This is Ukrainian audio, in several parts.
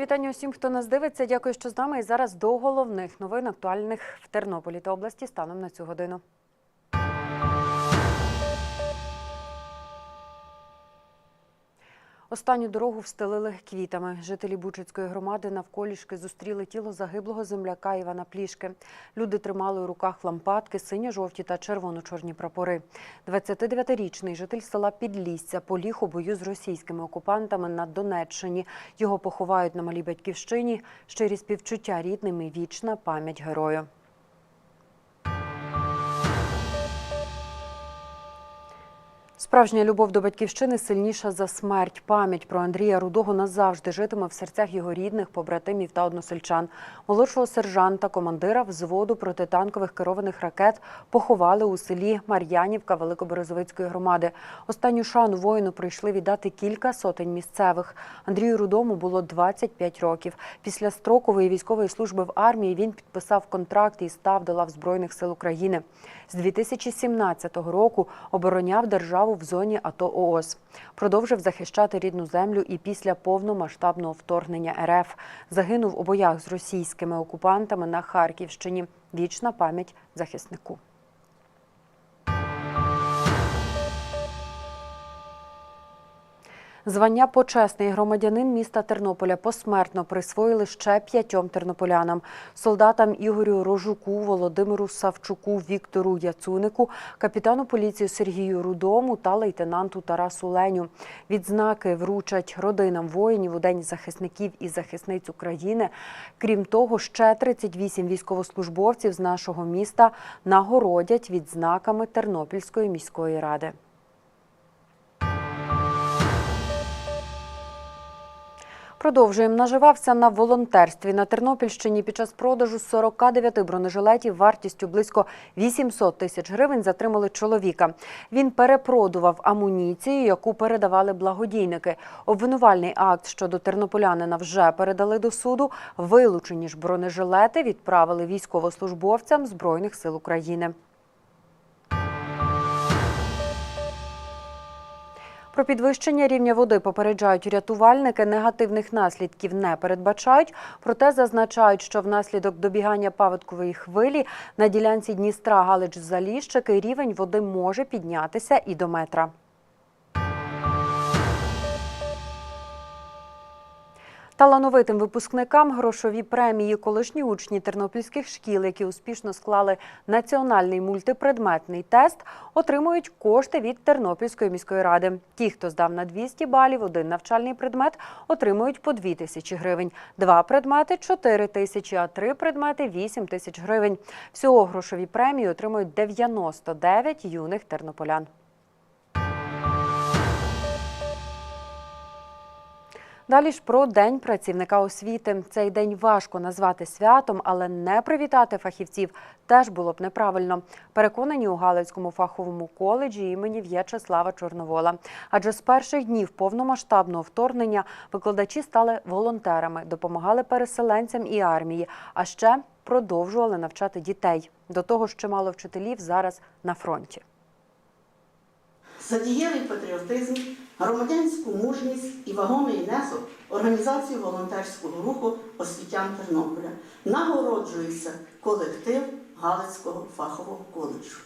вітання усім, хто нас дивиться. Дякую, що з нами. І зараз до головних новин актуальних в Тернополі та області станом на цю годину. Останню дорогу встелили квітами. Жителі Бучицької громади навколішки зустріли тіло загиблого земляка Івана Плішки. Люди тримали у руках лампадки, синьо-жовті та червоно-чорні прапори. 29-річний житель села Підлісся поліг у бою з російськими окупантами на Донеччині. Його поховають на малій батьківщині. Щирі співчуття рідним і вічна пам'ять герою. Справжня любов до батьківщини сильніша за смерть. Пам'ять про Андрія Рудого назавжди житиме в серцях його рідних, побратимів та односельчан. Молодшого сержанта, командира взводу протитанкових керованих ракет поховали у селі Мар'янівка Великоберезовицької громади. Останню шану воїну прийшли віддати кілька сотень місцевих. Андрію Рудому було 25 років. Після строкової військової служби в армії він підписав контракт і став до лав Збройних сил України. З 2017 року обороняв державу в зоні АТО ООС. Продовжив захищати рідну землю і після повномасштабного вторгнення РФ загинув у боях з російськими окупантами на Харківщині. Вічна пам'ять захиснику. Звання почесний громадянин міста Тернополя посмертно присвоїли ще п'ятьом тернополянам: солдатам Ігорю Рожуку, Володимиру Савчуку, Віктору Яцунику, капітану поліції Сергію Рудому та лейтенанту Тарасу Леню. Відзнаки вручать родинам воїнів у День захисників і захисниць України. Крім того, ще 38 військовослужбовців з нашого міста нагородять відзнаками Тернопільської міської ради. Продовжуємо. Наживався на волонтерстві на Тернопільщині під час продажу 49 бронежилетів вартістю близько 800 тисяч гривень затримали чоловіка. Він перепродував амуніцію, яку передавали благодійники. Обвинувальний акт щодо тернополянина вже передали до суду. Вилучені ж бронежилети відправили військовослужбовцям Збройних сил України. Про підвищення рівня води попереджають рятувальники. Негативних наслідків не передбачають. Проте зазначають, що внаслідок добігання паводкової хвилі на ділянці Дністра Галич Заліщики рівень води може піднятися і до метра. Талановитим випускникам грошові премії колишні учні тернопільських шкіл, які успішно склали національний мультипредметний тест, отримують кошти від Тернопільської міської ради. Ті, хто здав на 200 балів, один навчальний предмет, отримують по 2 тисячі гривень. Два предмети 4 тисячі, а три предмети 8 тисяч гривень. Всього грошові премії отримують 99 юних тернополян. Далі ж про День працівника освіти. Цей день важко назвати святом, але не привітати фахівців теж було б неправильно. Переконані у Галицькому фаховому коледжі імені В'ячеслава Чорновола. Адже з перших днів повномасштабного вторгнення викладачі стали волонтерами, допомагали переселенцям і армії, а ще продовжували навчати дітей. До того ж, чимало вчителів зараз на фронті. За дієвий патріотизм, громадянську мужність і вагомий внесок організацію волонтерського руху освітян Тернополя нагороджується колектив Галицького фахового коледжу.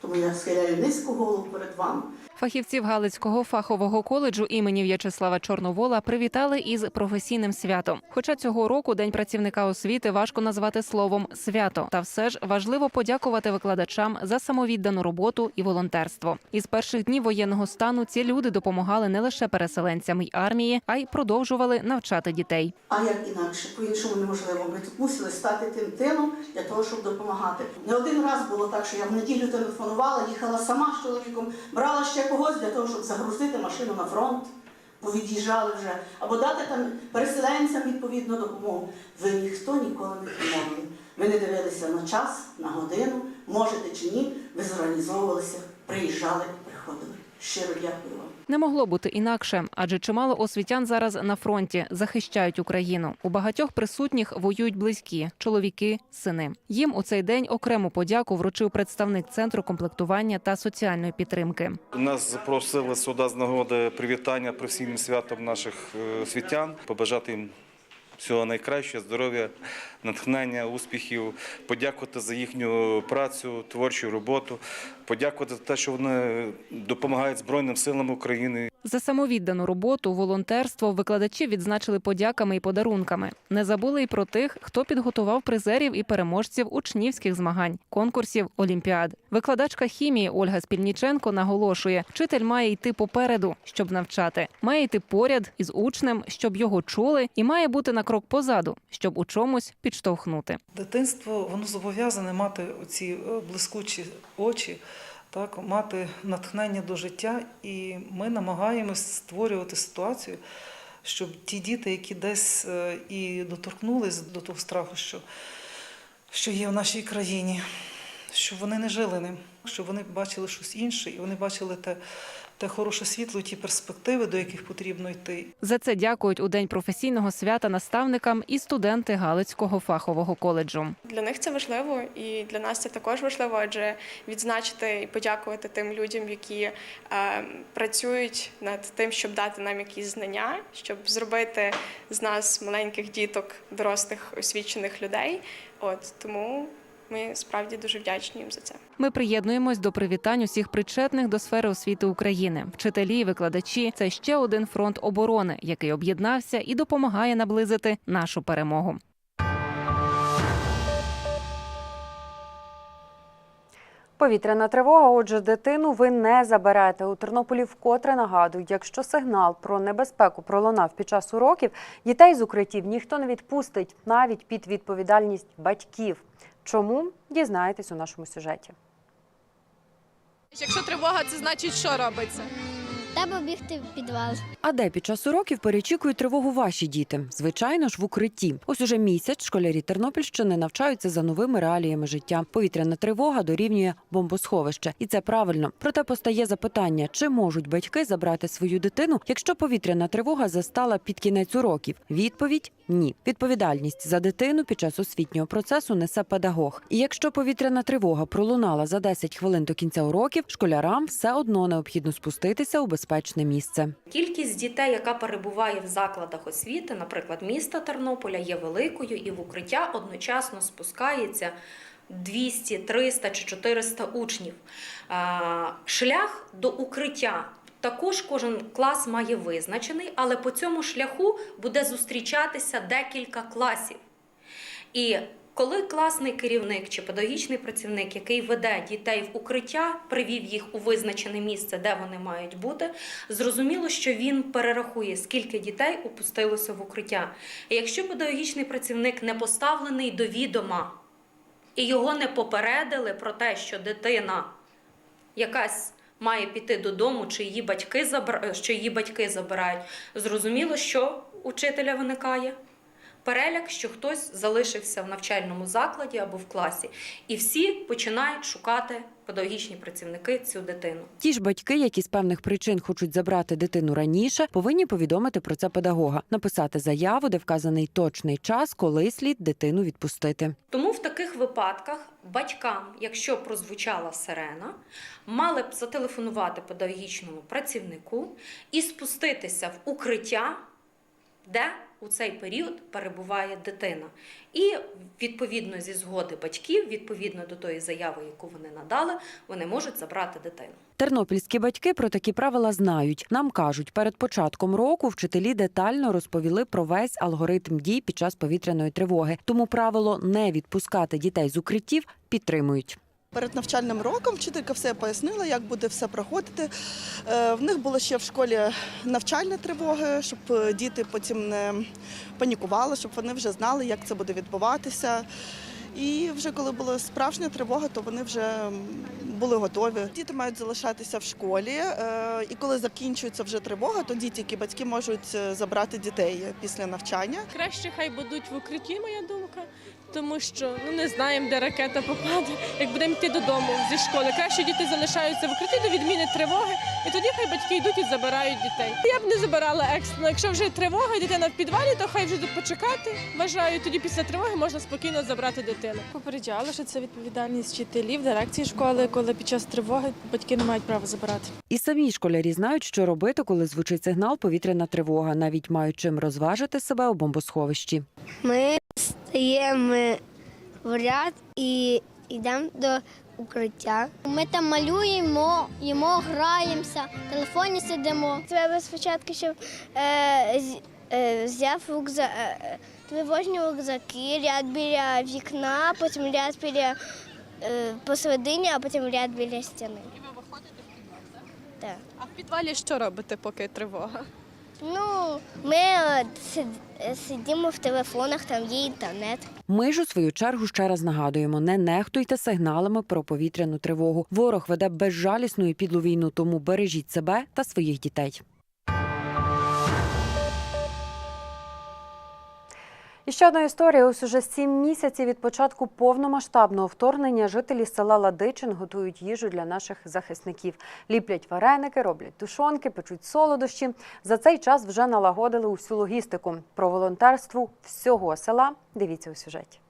Тому я схиляю низьку голову перед вами. Фахівців Галицького фахового коледжу імені В'ячеслава Чорновола привітали із професійним святом. Хоча цього року День працівника освіти важко назвати словом свято, та все ж важливо подякувати викладачам за самовіддану роботу і волонтерство. Із перших днів воєнного стану ці люди допомагали не лише переселенцям й армії, а й продовжували навчати дітей. А як інакше, по-іншому неможливо. Ми тут мусили стати тим тилом для того, щоб допомагати. Не один раз було так, що я в неділю телефонувала, їхала сама з чоловіком, брала ще когось для того, щоб загрузити машину на фронт, бо від'їжджали вже, або дати там переселенцям відповідну допомогу. Ви ніхто ніколи не допомогли. Ви не дивилися на час, на годину, можете чи ні, ви зорганізовувалися, приїжджали, приходили. Щиро дякую вам. Не могло бути інакше, адже чимало освітян зараз на фронті захищають Україну. У багатьох присутніх воюють близькі чоловіки, сини. Їм у цей день окрему подяку вручив представник центру комплектування та соціальної підтримки. Нас запросили сюди з нагоди привітання професійним святом наших е, освітян, побажати їм всього найкращого, здоров'я, натхнення, успіхів, подякувати за їхню працю, творчу роботу, подякувати за те, що вони допомагають Збройним силам України. За самовіддану роботу, волонтерство викладачі відзначили подяками і подарунками. Не забули й про тих, хто підготував призерів і переможців учнівських змагань, конкурсів, олімпіад. Викладачка хімії Ольга Спільніченко наголошує, вчитель має йти попереду, щоб навчати, має йти поряд із учнем, щоб його чули, і має бути на крок позаду, щоб у чомусь підштовхнути. Дитинство воно зобов'язане мати ці блискучі очі, так, мати натхнення до життя, і ми намагаємось створювати ситуацію, щоб ті діти, які десь е, і доторкнулись до того страху, що, що є в нашій країні, щоб вони не жили ним, щоб вони бачили щось інше, і вони бачили те, те хороше світло, ті перспективи, до яких потрібно йти. За це дякують у день професійного свята наставникам і студенти Галицького фахового коледжу. Для них це важливо, і для нас це також важливо, адже відзначити і подякувати тим людям, які е, працюють над тим, щоб дати нам якісь знання, щоб зробити з нас маленьких діток, дорослих освічених людей. От тому ми справді дуже вдячні їм за це. Ми приєднуємось до привітань усіх причетних до сфери освіти України. Вчителі, і викладачі це ще один фронт оборони, який об'єднався і допомагає наблизити нашу перемогу. Повітряна тривога. Отже, дитину ви не заберете. У Тернополі вкотре нагадують, якщо сигнал про небезпеку пролунав під час уроків, дітей з укриттів ніхто не відпустить навіть під відповідальність батьків. Чому дізнаєтесь у нашому сюжеті? Якщо тривога, це значить, що робиться? Треба бігти в підвал. А де під час уроків перечікують тривогу ваші діти? Звичайно ж, в укритті. Ось уже місяць школярі Тернопільщини навчаються за новими реаліями життя. Повітряна тривога дорівнює бомбосховище, і це правильно. Проте постає запитання: чи можуть батьки забрати свою дитину, якщо повітряна тривога застала під кінець уроків? Відповідь ні. Відповідальність за дитину під час освітнього процесу несе педагог. І якщо повітряна тривога пролунала за 10 хвилин до кінця уроків, школярам все одно необхідно спуститися у безпечне місце. Кількість дітей, яка перебуває в закладах освіти, наприклад, міста Тернополя, є великою, і в укриття одночасно спускається 200, 300 чи 400 учнів. Шлях до укриття. Також кожен клас має визначений, але по цьому шляху буде зустрічатися декілька класів. І коли класний керівник чи педагогічний працівник, який веде дітей в укриття, привів їх у визначене місце, де вони мають бути, зрозуміло, що він перерахує, скільки дітей опустилося в укриття. І якщо педагогічний працівник не поставлений до відома і його не попередили про те, що дитина якась має піти додому, чи її батьки забра... що її батьки забирають, зрозуміло, що у вчителя виникає переляк, що хтось залишився в навчальному закладі або в класі, і всі починають шукати педагогічні працівники цю дитину. Ті ж батьки, які з певних причин хочуть забрати дитину раніше, повинні повідомити про це педагога, написати заяву, де вказаний точний час, коли слід дитину відпустити. Тому в таких випадках батькам, якщо прозвучала сирена, мали б зателефонувати педагогічному працівнику і спуститися в укриття, де у цей період перебуває дитина. І відповідно зі згоди батьків, відповідно до тої заяви, яку вони надали, вони можуть забрати дитину. Тернопільські батьки про такі правила знають. Нам кажуть, перед початком року вчителі детально розповіли про весь алгоритм дій під час повітряної тривоги. Тому правило не відпускати дітей з укриттів підтримують. Перед навчальним роком вчителька все пояснила, як буде все проходити. Е, В них було ще в школі навчальні тривоги, щоб е, діти потім не панікували, щоб вони вже знали, як це буде відбуватися. І вже коли була справжня тривога, то вони вже були готові. Діти мають залишатися в школі, е, і коли закінчується вже тривога, тоді тільки батьки можуть е, забрати дітей після навчання. Краще хай будуть в укритті, моя думка, тому що ну не знаємо, де ракета попаде. Як будемо йти додому зі школи, краще діти залишаються в укритті до відміни тривоги, і тоді хай батьки йдуть і забирають дітей. Я б не забирала екстрено. Якщо вже тривога, дитина в підвалі, то хай вже почекати. Вважаю, тоді після тривоги можна спокійно забрати дитину. Ходили. Попереджали, що це відповідальність вчителів, дирекції школи, коли під час тривоги батьки не мають права забирати. І самі школярі знають, що робити, коли звучить сигнал повітряна тривога, навіть мають чим розважити себе у бомбосховищі. Ми стаємо в ряд і йдемо до укриття. Ми там малюємо, їмо, граємося, в телефоні сидимо. Треба спочатку, щоб е, взяв рюкзак, е, тривожні рюкзаки, ряд біля вікна, потім ряд біля е, посередині, а потім ряд біля стіни. І ви виходите в підвал, Так. А в підвалі що робите, поки тривога? Ну, ми е, е, сидимо в телефонах, там є інтернет. Ми ж у свою чергу ще раз нагадуємо: не нехтуйте сигналами про повітряну тривогу. Ворог веде безжалісну і підлу війну, тому бережіть себе та своїх дітей. І ще одна історія. Ось уже сім місяців від початку повномасштабного вторгнення жителі села Ладичин готують їжу для наших захисників. Ліплять вареники, роблять тушонки, печуть солодощі. За цей час вже налагодили усю логістику. Про волонтерство всього села дивіться у сюжеті.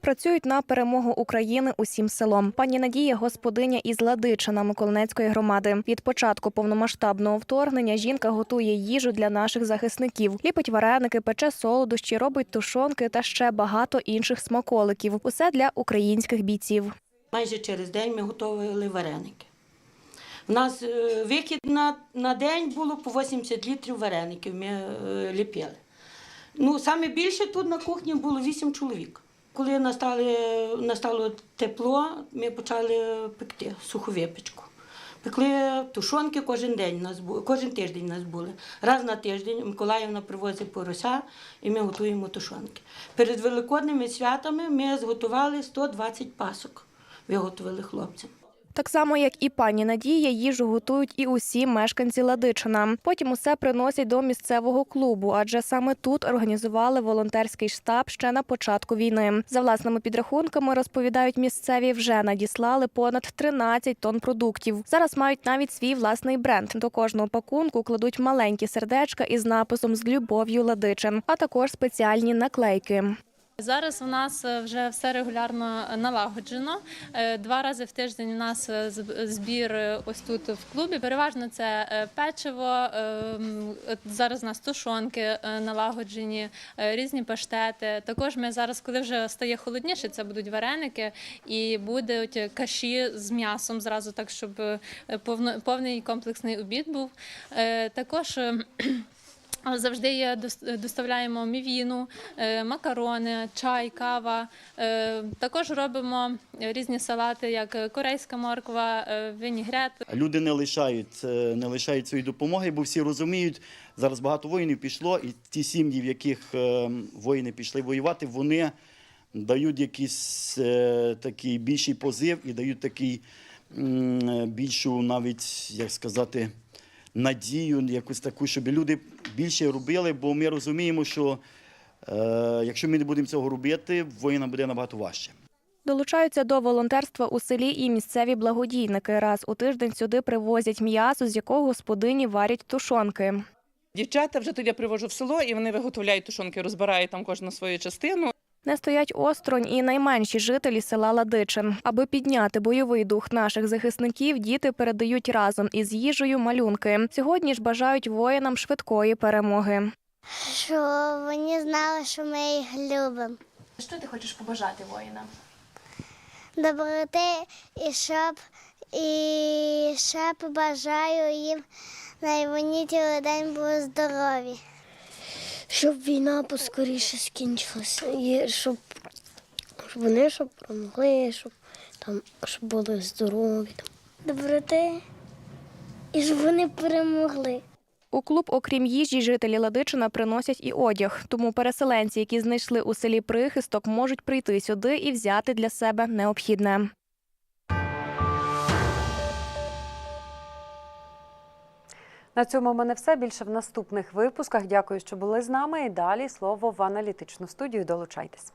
Працюють на перемогу України усім селом. Пані Надія господиня із Ладичина Миколинецької громади. Від початку повномасштабного вторгнення жінка готує їжу для наших захисників. Ліпить вареники, пече солодощі, робить тушонки та ще багато інших смаколиків. Усе для українських бійців. Майже через день ми готували вареники. У нас е, вихід на, на день було по 80 літрів вареників ми е, ліпили. Ну, саме більше тут на кухні було 8 чоловік. Коли настали, настало тепло, ми почали пекти суху випічку. Пекли тушонки кожен день нас кожен тиждень у нас були. Раз на тиждень Миколаївна привозить порося і ми готуємо тушонки. Перед великодними святами ми зготували 120 пасок. Виготовили хлопцям. Так само, як і пані Надія, їжу готують і усі мешканці Ладичина. Потім усе приносять до місцевого клубу, адже саме тут організували волонтерський штаб ще на початку війни. За власними підрахунками розповідають місцеві, вже надіслали понад 13 тонн продуктів. Зараз мають навіть свій власний бренд. До кожного пакунку кладуть маленькі сердечка із написом з любов'ю Ладичин, а також спеціальні наклейки. Зараз у нас е, вже все регулярно налагоджено. Е, Два рази в тиждень у нас е, збір ось тут в клубі. Переважно це печиво. Зараз у нас тушонки налагоджені, різні паштети. Також ми зараз, коли вже стає холодніше, це будуть вареники і будуть каші з м'ясом зразу, так щоб повний комплексний обід був. Також Завжди є дос- доставляємо мівіну, е, макарони, чай, кава. Е, Також робимо різні салати, як корейська морква, е, вінігрет. Люди не лишають, не лишають своєї допомоги, бо всі розуміють, зараз багато воїнів пішло, і ті сім'ї, в яких воїни пішли воювати, вони дають якийсь такий більший позив і дають такий більшу навіть, як сказати, надію, якусь таку, щоб люди більше робили, бо ми розуміємо, що е, якщо ми не будемо цього робити, воїнам буде набагато важче. Долучаються до волонтерства у селі і місцеві благодійники. Раз у тиждень сюди привозять м'ясо, з якого господині варять тушонки. Дівчата вже тоді я привожу в село, і вони виготовляють тушонки, розбирають там кожну свою частину. Не стоять осторонь і найменші жителі села Ладичин. Аби підняти бойовий дух наших захисників, діти передають разом із їжею малюнки. Сьогодні ж бажають воїнам швидкої перемоги. Щоб вони знали, що ми їх любимо. Що ти хочеш побажати воїнам? Доброти і щоб, і ще побажаю їм на вони цілий день були здорові. Щоб війна поскоріше скінчилася, і щоб, щоб вони щоб промогли, щоб, там, щоб були здорові. Там. Доброти і щоб вони перемогли. У клуб, окрім їжі, жителі Ладичина приносять і одяг. Тому переселенці, які знайшли у селі прихисток, можуть прийти сюди і взяти для себе необхідне. На цьому в мене все. Більше в наступних випусках. Дякую, що були з нами. І далі слово в аналітичну студію. Долучайтесь.